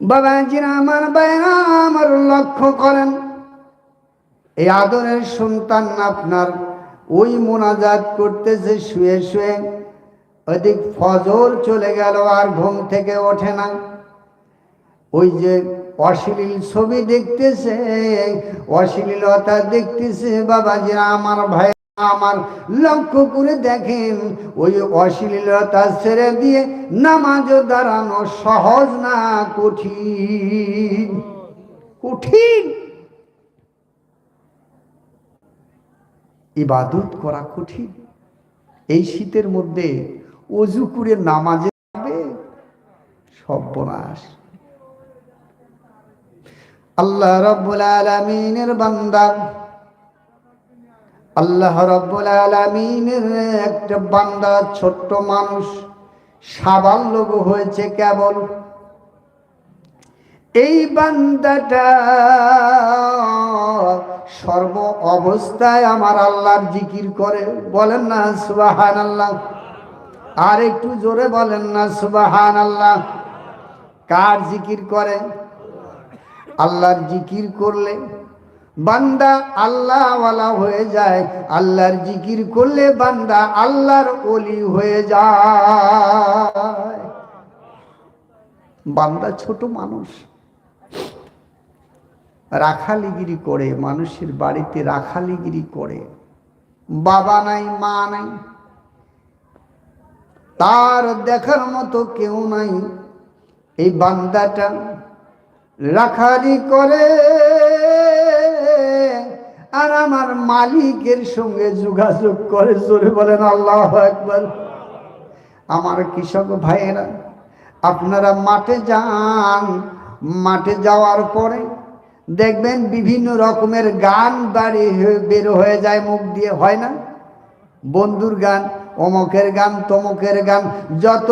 বাবাজিরা আমার বাইরা আমার লক্ষ্য করেন। এই আদরের সন্তান আপনার, ওই মোনাজাত করতেছে, শুয়ে শুয়ে ওদিক ফজর চলে গেল আর ঘুম থেকে ওঠে না। ওই যে অশ্লীল ছবি দেখতেছে, অশ্লীলতা দেখতেছে বাবাজিরা আমার ভাই। আমার লক্ষ্য করে দেখেন, ওই অশ্লীলতা ছেড়ে দিয়ে নামাজ দাঁড়ানো সহজ না কঠিন? কঠিন। ইবাদত করা কঠিন। এই শীতের মধ্যে অজু করে নামাজে যাবে, সর্বনাশ। আল্লাহ রব্বুল আলমিনের বান্দা আল্লাহ রব্বুল আলমিনের একটা বান্দা, ছোট্ট মানুষ সাবাল্য হয়েছে কেবল। এই বান্দাটা সর্ব অবস্থায় আমার আল্লাহর জিকির করে। বলেন না সুবাহান আল্লাহ আর একটু জোরে বলেন না সুবাহান আল্লাহ কার জিকির করে? আল্লাহর জিকির করলে বান্দা আল্লাহওয়ালা হয়ে যায়, আল্লাহর জিকির করলে বান্দা আল্লাহর অলি হয়ে যায়। বান্দা ছোট মানুষ। রাখালিগিরি করে, মানুষের বাড়িতে রাখালিগিরি করে। বাবা নাই, মা নাই। তার দেখার মতো কেউ নাই। এই বান্দাটা রাখালি করে। আর আমার মালিকের সঙ্গে যোগাযোগ করে জোরে বলেন, আল্লাহ একবার আমার কৃষক ভাইয়েরা, আপনারা মাঠে যান। মাঠে যাওয়ার পরে দেখবেন বিভিন্ন রকমের গান বাড়ি বের হয়ে যায়, মুখ দিয়ে, হয় না? বন্ধুর গান, অমকের গান, তমকের গান, যত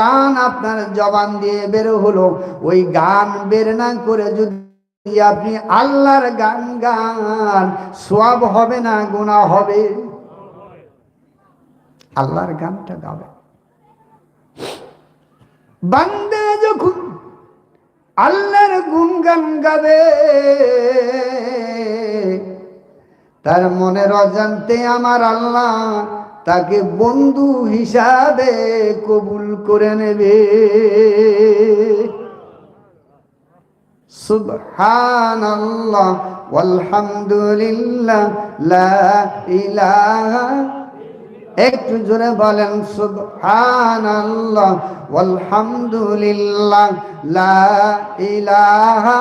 গান আপনার জবান দিয়ে বের হলো, ওই গান বের না করে যদি আপনি আল্লাহর গান গান সব হবে না গুণা হবে? আল্লাহর গানটা গাবে। বান্দে যখন আল্লাহর গুনগান গাবে, তার মনের অজান্তে আমার আল্লাহ তাকে বন্ধু হিসাবে কবুল করে নেবে। সুবহানাল্লাহ, ওয়ালহামদুলিল্লাহ, লা ইলাহা একটু জোরে বলেন, সুবহানাল্লাহ, ওয়ালহামদুলিল্লাহ, লা ইলাহা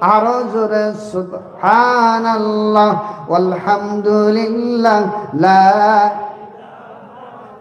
আরও জোরে, সুবহানাল্লাহ, ওয়ালহামদুলিল্লাহ, লা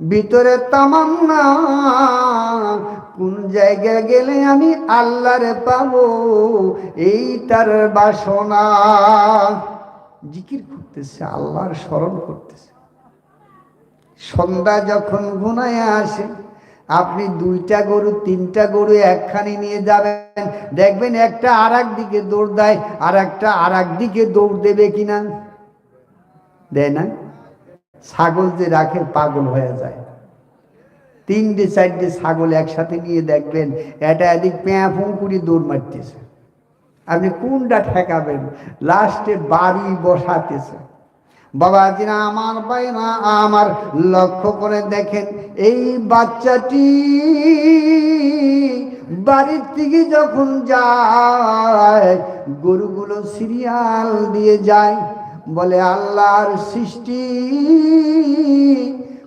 ভিতরে তামান্না। কোন জায়গায় গেলে আমি আল্লাহরে পাবো, এইটার বাসনা। জিকির করতেছে, আল্লাহর স্মরণ করতেছে। সন্ধ্যা যখন ঘুনায় আসে, আপনি দুইটা গরু, তিনটা গরু একখানি নিয়ে যাবেন। দেখবেন একটা আর দিকে দৌড় দেয় আর একটা আর দিকে দৌড় দেবে কিনা? দেয় না? ছাগল যে রাখে, পাগল হয়ে যায়। তিনটে, চারটে ছাগল একসাথে নিয়ে দেখবেন এটা এদিক প্যাঁ ফুঁ করে দৌড় মারতেছে। আপনি কোনটা ঠেকাবেন? লাস্টে বাড়ি বসাতেছে। বাবা বাবাজিরা আমার বাইনা আমার লক্ষ্য করে দেখেন, এই বাচ্চাটি বাড়ির থেকে যখন যায়, গরুগুলো সিরিয়াল দিয়ে যায় বলে, আল্লাহর সৃষ্টি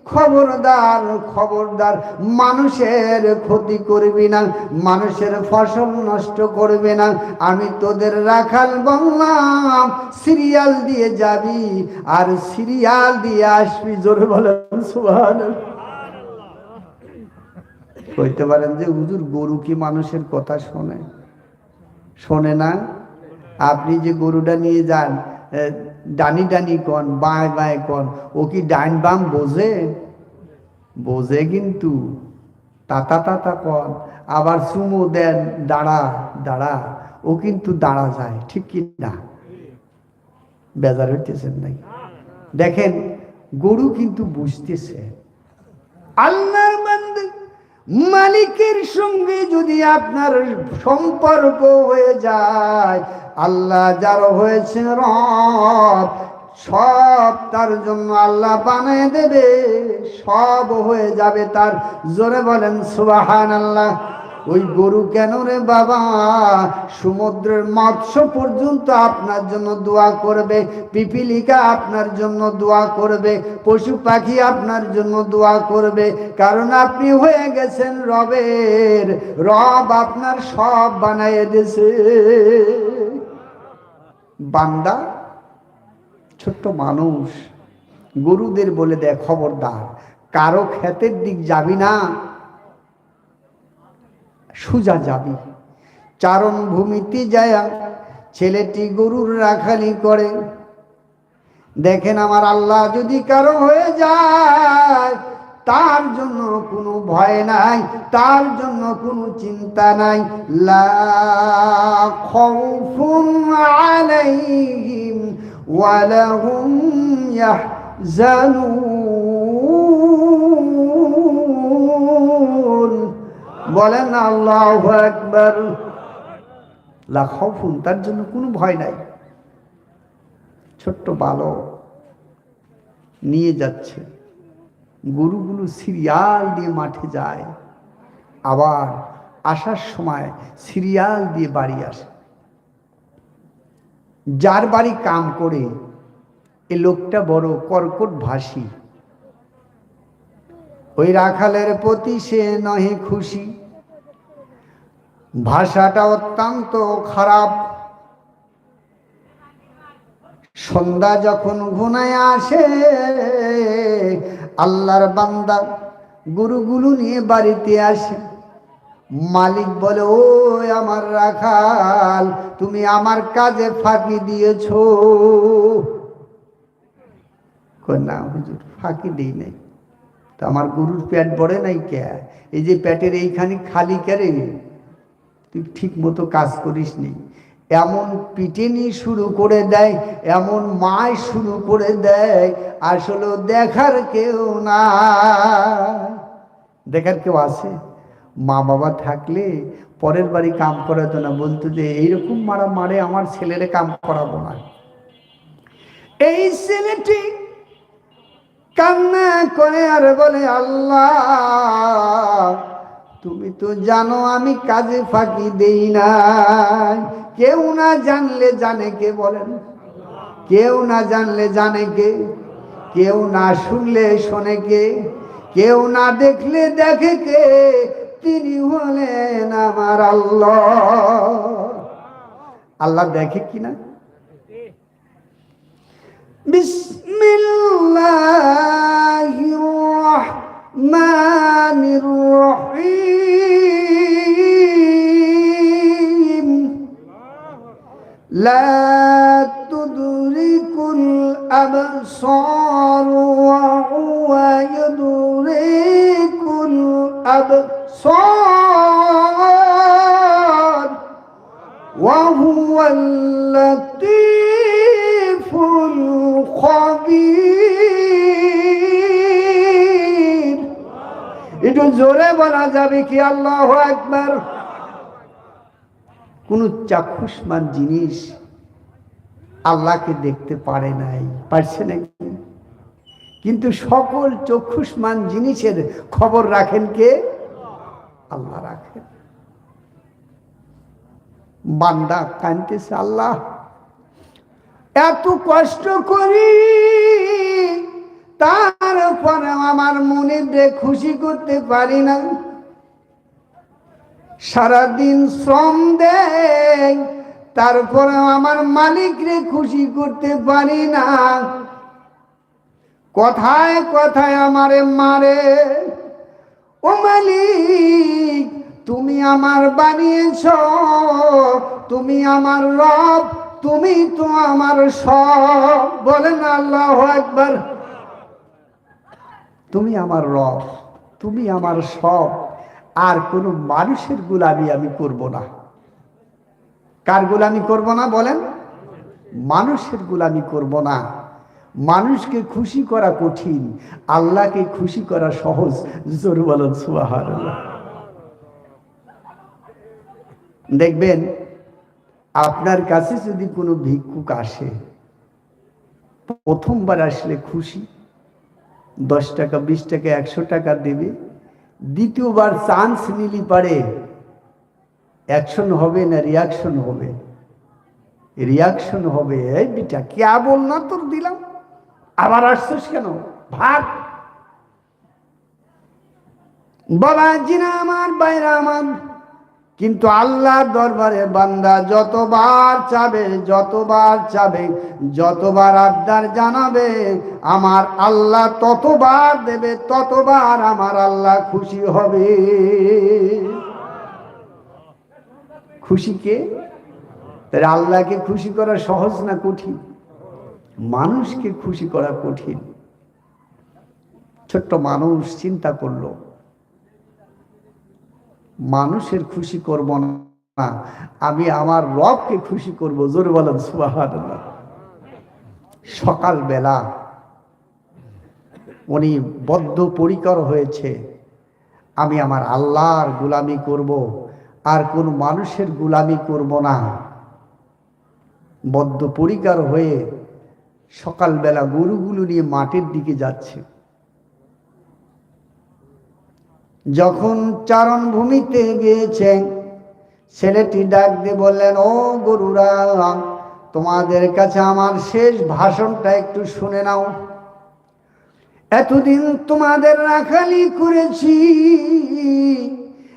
খবরদার খবরদার। মানুষের ক্ষতি করবি না, মানুষের ফসল নষ্ট করবে না। আমি তোদের রাখাল বললাম, সিরিয়াল দিয়ে যাবি আর সিরিয়াল দিয়ে আসবি। জোরে বলেন সুবহান কইতে পারেন যে, হুজুর, গরু কি মানুষের কথা শোনে? শোনে না? আপনি যে গরুটা নিয়ে যান ডানি ডানি কন, বাঁয় বাঁয় কন, ও কি ডাইন বাম বোঝে? বোঝে কিন্তু। তাতা তাতা কন। আবার চুমু দেন, দাঁড়া দাঁড়া, ও কিন্তু দাঁড়া যায়, ঠিক কি না? বেজার হইতেছেন নাই দেখেন, গরু কিন্তু বুঝতেছে। আল্লাহর বান্দা মালিকের সঙ্গে যদি আপনার সম্পর্ক হয়ে যায়, আল্লাহ যার হয়েছে রব, সব তার জন্য আল্লাহ বানিয়ে দেবে, সব হয়ে যাবে তার। জোরে বলেন সুবাহান আল্লাহ ওই গরু কেন রে বাবা? সমুদ্রের মৎস্য পর্যন্ত আপনার জন্য দোয়া করবে, পিপিলিকা আপনার জন্য দোয়া করবে, পশু পাখি আপনার জন্য দোয়া করবে। কারণ আপনি হয়ে গেছেন রবের, রব আপনার সব বানাইয়ে দিয়েছে। বান্দা, ছোট্ট মানুষ, গরুদের বলে দেয়, খবরদার, কারও ক্ষেতের দিক যাবি না। সুজা যাবি। চারণ ভূমিতে যায়, ছেলেটি গরুর রাখালি করে। দেখেন আমার আল্লাহ যদি কারও হয়ে যায়, তার জন্য কোনো ভয় নাই, তার জন্য কোনো চিন্তা নাই। আলাইহিম ওয়ালা হুম ইয়াহজানুন। বলেন, আল্লাহু একবার লা খাউফুন, তার জন্য কোনো ভয় নাই। ছোট্ট বালক নিয়ে যাচ্ছে। গরুগুলো সিরিয়াল দিয়ে মাঠে যায়। আবার আসার সময় সিরিয়াল দিয়ে বাড়ি আসে। যার বাড়ি কাম করে, এ লোকটা বড় কর্কট ভাসী ওই রাখালের প্রতি সে নহে খুশি। ভাষাটা অত্যন্ত খারাপ। সন্ধ্যা যখন ঘুনায় আসে, আল্লাহর বান্দা গুরুগুলো নিয়ে বাড়িতে আসে। মালিক বলে ও আমার রাখাল, তুমি আমার কাজে ফাঁকি দিয়েছ। না হুজুর, ফাঁকি দিই নাই। তো আমার গরুর পেট বড়ে নাই কে? এই যে পেটের এইখানে খালি কেরে? তুই ঠিক মতো কাজ করিস নি। এমন পিটেনি শুরু করে দেয়, এমন মায় শুরু করে দেয়, আসলে দেখার কেউ না দেখার কেউ আছে? মা বাবা থাকলে পরের বাড়ি কাম করাতো না, বলতো যে এইরকম মারা মারে আমার ছেলেরে কাম করাবো না। এই ছেলেটি কান্না করে আর বলে, আল্লাহ তুমি তো জানো আমি কাজে ফাঁকি দেই নাই। কেউ না জানলে জানে কে বলেন? কেউ না জানলে জানে কে? কেউ না শুনলে শোনে কে? কেউ না দেখলে দেখে কে? তিনি হলেন আমার আল্লাহ। আল্লাহ দেখে কিনা বিসমিল্লাহ الرحمن الرحيم. لا تدرك الأبصار وهو يدرك الأبصار. وهو اللطيف একটু জোরে বলা যাবে কি? আল্লাহ একবার কোন চাক্ষুষ্মান জিনিস আল্লাহকে দেখতে পারে নাই, পারছে নাকি কিন্তু সকল চক্ষুষ্মান জিনিসের খবর রাখেন কে? আল্লাহ রাখেন। বান্দা কানতেছে আল্লাহ, এত কষ্ট করি তারপরে আমার মনে খুশি করতে পারি না। সারাদিন শ্রম দেয় তারপরে আমার মালিকরে খুশি করতে পারি না। কথায় কথায় আমারে মারে, ও মালিক, তুমি আমার বানিয়েছ, তুমি আমার রব, তুমি তো আমার সব। বলেন আল্লাহ একবার তুমি আমার রব, তুমি আমার সব, আর কোনো মানুষের গুলামি আমি করব না। কার গুলামি করব না বলেন? মানুষের গুলামি করব না। মানুষকে খুশি করা কঠিন, আল্লাহকে খুশি করা সহজ। জোর বলেন দেখবেন, আপনার কাছে যদি কোনো ভিক্ষুক আসে, প্রথমবার আসলে খুশি দশ টাকা, বিশ টাকা, একশো টাকা দেবে। দ্বিতীয়বার চান্স নিলি পারে। অ্যাকশন হবে না রিয়াকশন হবে? রিয়াকশন হবে। এই বিটা কে বল না তোর দিলাম। আবার আসছিস কেন? ভাগ। বাবা, জিনা আমার, বাইরা আমার। কিন্তু আল্লাহর দরবারে বান্দা যতবার চাবে যতবার চাবে, যতবার আবদার জানাবে, আমার আল্লাহ ততবার দেবে, ততবার আমার আল্লাহ খুশি হবে। খুশি কে? তাহলে আল্লাহকে খুশি করা সহজ না কঠিন? মানুষকে খুশি করা কঠিন। ছোট্ট মানুষ চিন্তা করল মানুষের খুশি করব না। আমি আমার রবকে খুশি করব। জোরে বলেন সুবাহান সকালবেলা উনি বদ্ধ পরিকর হয়েছে। আমি আমার আল্লাহর গুলামি করব। আর কোন মানুষের গুলামি করব না। বদ্ধ পরিকার হয়ে সকালবেলা গরুগুলো নিয়ে মাঠের দিকে যাচ্ছে। যখন চারণ ভূমিতে গিয়েছেন, ছেলেটি ডাক দিয়ে বললেন, ও গরুরা, তোমাদের কাছে আমার শেষ ভাষণটা একটু শুনে নাও। এতদিন তোমাদের রাখালি করেছি।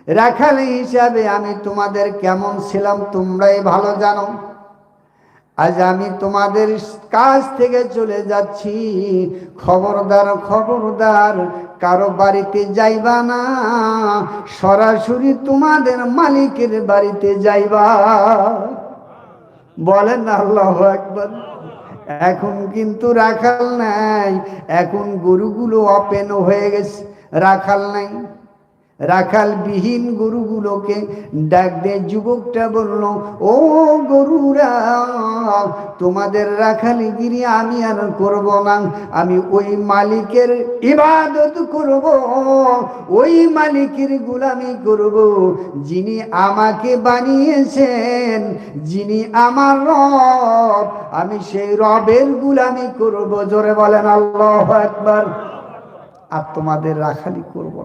রাখালি হিসাবে আমি তোমাদের কেমন ছিলাম তোমরাই ভালো জানো। আজ আমি তোমাদের কাছ থেকে চলে যাচ্ছি। খবরদার খবরদার কারও বাড়িতে যাইবা না, সরাসরি তোমাদের মালিকের বাড়িতে যাইবা। বলেন আল্লাহ একবার এখন কিন্তু রাখাল নাই, এখন গরুগুলো অপেন হয়ে গেছে, রাখাল নাই। রাখাল বিহীন গরুগুলোকে ডাক দিয়ে যুবকটা বলল, ও গরুরা, তোমাদের রাখালিগিরি আমি আর করব না, আমি ওই মালিকের ইবাদত করব, ওই মালিকের গুলামি করব। যিনি আমাকে বানিয়েছেন, যিনি আমার রব, আমি সেই রবের গুলামি করব। জোরে বলেন আল্লাহ একবার আর তোমাদের রাখালি করব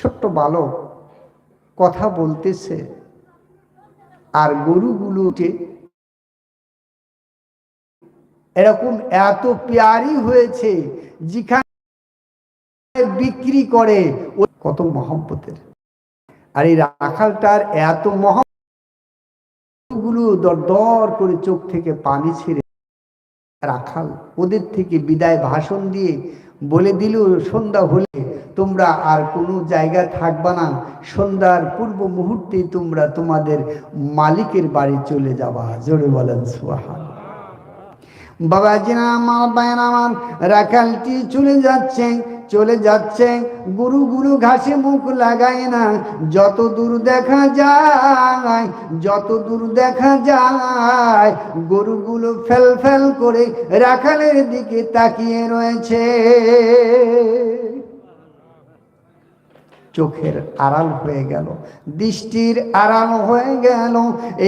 ছোট্ট বালক কথা বলতেছে আর গরুগুলোকে এরকম এত পেয়ারি হয়েছে যেখানে বিক্রি করে। কত মহব্বতের। আর এই রাখালটার এত দর দর করে চোখ থেকে পানি ছেড়ে রাখাল। ওদের থেকে বিদায় ভাষণ দিয়ে বলে দিল, সন্ধ্যা হলে তোমরা আর কোনো জায়গায় থাকবা না। সন্ধ্যার পূর্ব মুহূর্তে তোমরা তোমাদের মালিকের বাড়ি চলে যাবা। জোরে বলেন সুহান বাবাজিনা আমার বায়ন আমার রাখালটি চলে যাচ্ছে চলে যাচ্ছে। গুরু গুরু ঘাসে মুখ লাগায় না। যত দূর দেখা যায়, যত দূর দেখা যায়, গরুগুলো ফেল ফেল করে রাখালের দিকে তাকিয়ে রয়েছে। চোখের আড়াল হয়ে গেল, দৃষ্টির আড়াল হয়ে গেল।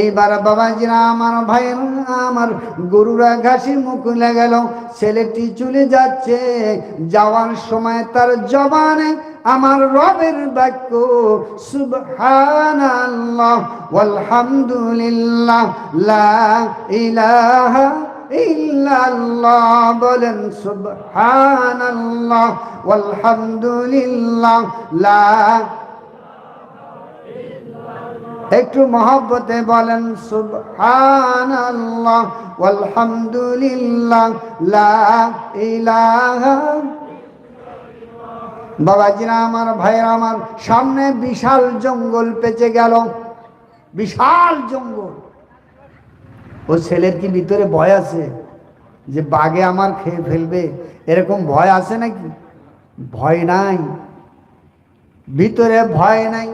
এইবার বাবাজিরা আমার ভাইয়ের আমার গরুরা ঘাসে মুখ গেল ছেলেটি চলে যাচ্ছে। যাওয়ার সময় তার জবানে আমার রবের বাক্য, সুবহানাল্লাহ, ওয়ালহামদুলিল্লাহ, লা ইলাহা ইল্লাল্লাহ বলেন, সুবহানাল্লাহ, ওয়ালহামদুলিল্লাহ, লা একটু মহব্বতে বলেন, সুবহানাল্লাহ, ওয়ালহামদুলিল্লাহ, লা ইলাহা বাবাজিরা, আমার ভাইয়ের, আমার সামনে বিশাল জঙ্গল পেঁচে গেল। বিশাল জঙ্গল। ও ছেলের কি ভিতরে ভয় আছে? যে বাঘে আমার খেয়ে ফেলবে? এরকম ভয় আছে নাকি? ভয় নাই। ভিতরে ভয় নাই।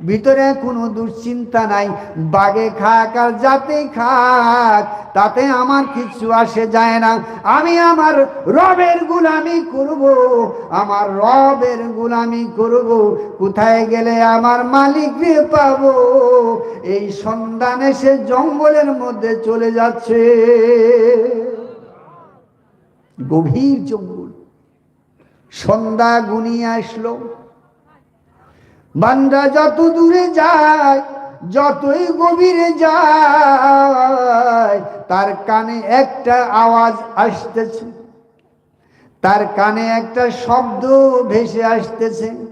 ভিতরে কোনো দুশ্চিন্তা নাই। বাগে খাক আর যাতে খাক, তাতে আমার কিছু আসে যায় না। আমি আমার রবের গুলামি করব, আমার রবের গুলামি করব, কোথায় গেলে আমার মালিককে পাবো? এই সন্ধান এসে জঙ্গলের মধ্যে চলে যাচ্ছে। গভীর জঙ্গল। সন্ধ্যা গুনিয়ে আসলো। বান্দা যত দূরে যায়, যতই গভীরে যায়, তার কানে একটা আওয়াজ আসতেছে। তার কানে একটা শব্দ ভেসে আসতেছে।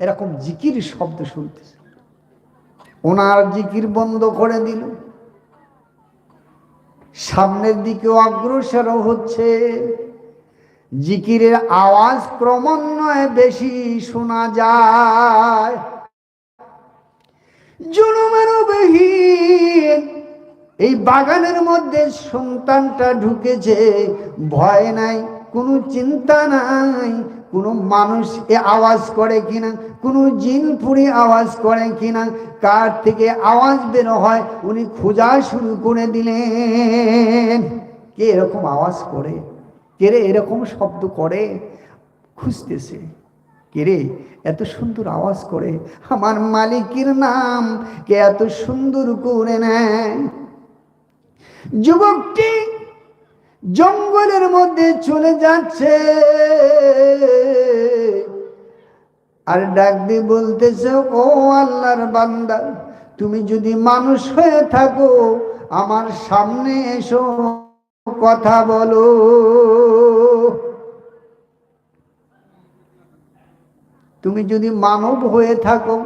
এরকম জিকির শব্দ শুনতেছে। ওনার জিকির বন্ধ করে দিল। সামনের দিকে অগ্রসর হচ্ছে। জিকিরের আওয়াজ ক্রমান্বয়ে বেশি শোনা যায়। জনমেরও বেহীন। এই বাগানের মধ্যে সন্তানটা ঢুকেছে। ভয় নাই, কোনো চিন্তা নাই। কোনো মানুষ এ আওয়াজ করে কিনা, কোনো জিন পুরি আওয়াজ করে কিনা, কার থেকে আওয়াজ বেরো হয় উনি খোঁজা শুরু করে দিলেন। কে এরকম আওয়াজ করে? কে রে এরকম শব্দ করে? খুঁজতেছে। কে রে এত সুন্দর আওয়াজ করে? আমার মালিকের নাম কে এত সুন্দর করে নেয়? যুবকটি জঙ্গলের মধ্যে চলে যাচ্ছে। আর ডাক বলতেছে, ও আল্লাহর বান্দা, তুমি যদি মানুষ হয়ে থাকো, আমার সামনে এসো, কথা বলো। তুমি যদি মানব হয়ে থাকো,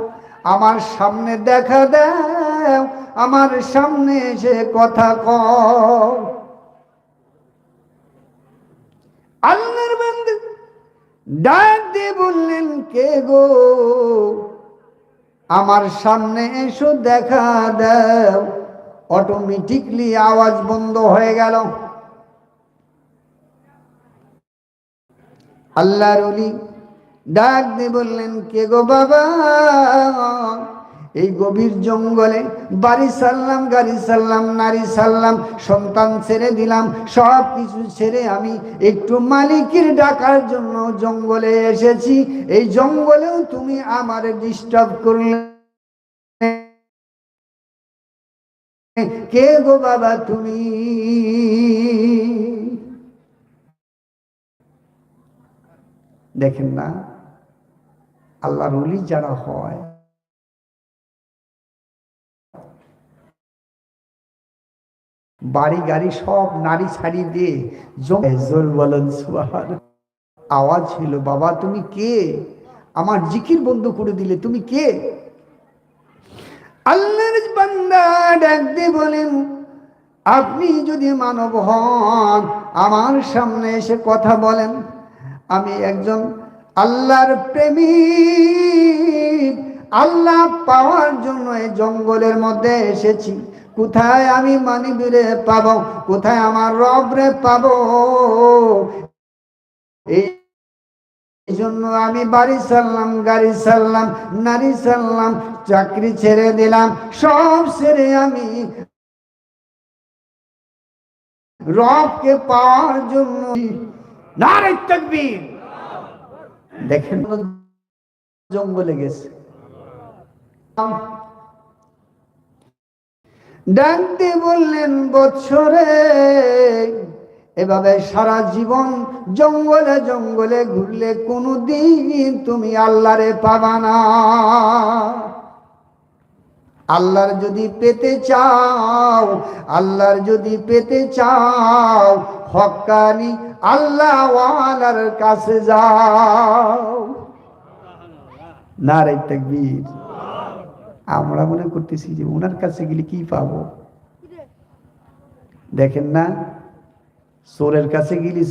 আমার সামনে দেখা দাও, আমার সামনে এসে কথা কও। আল্লাহর বান্দা। ডাক দিয়ে বললেন, কে গো? আমার সামনে এসো, দেখা দাও। অটোমেটিকলি আওয়াজ বন্ধ হয়ে গেল। আল্লাহর ডাক দিয়ে বললেন, কে গো বাবা? এই গভীর জঙ্গলে বাড়ি সারলাম, গাড়ি সারলাম, নারী সারলাম, সন্তান ছেড়ে দিলাম, সব কিছু ছেড়ে আমি একটু মালিকের ডাকার জন্য জঙ্গলে এসেছি। এই জঙ্গলেও তুমি আমার ডিস্টার্ব করলে কে গো বাবা তুমি? দেখেন না, আল্লাহর অলি যারা হয় বাড়ি গাড়ি সব নারী ছাড়ি দিয়ে জোর বলেন, সুবহান। আওয়াজ ছিল বাবা, তুমি কে? আমার জিকির বন্ধ করে দিলে তুমি কে? আল্লাহর বান্দা ডাক বলেন, আপনি যদি মানব হন, আমার সামনে এসে কথা বলেন। আমি একজন আল্লাহর প্রেমিক। আল্লাহ পাওয়ার জন্য এই জঙ্গলের মধ্যে এসেছি। কোথায় আমি মানিবিরে পাব? কোথায় আমার রবরে পাব? এই জন্য আমি বাড়ি সারলাম গাড়ি সারলাম নারী সারলাম চাকরি ছেড়ে দিলাম, সব ছেড়ে আমি রবকে পাওয়ার জন্য দেখেন, জঙ্গলে গেছে। ডাকতে বললেন, বৎসরে। এভাবে সারা জীবন জঙ্গলে জঙ্গলে ঘুরলে কোনো দিন তুমি আল্লাহরে পাবা না। আল্লাহর যদি পেতে চাও, আল্লাহর যদি পেতে চাও, হকানি আল্লাহ কাছে যাও। না রে তাকবীর। আমরা মনে করতেছি যে ওনার কাছে গেলে কি পাবো? দেখেন না? সোরের কাছে গেলে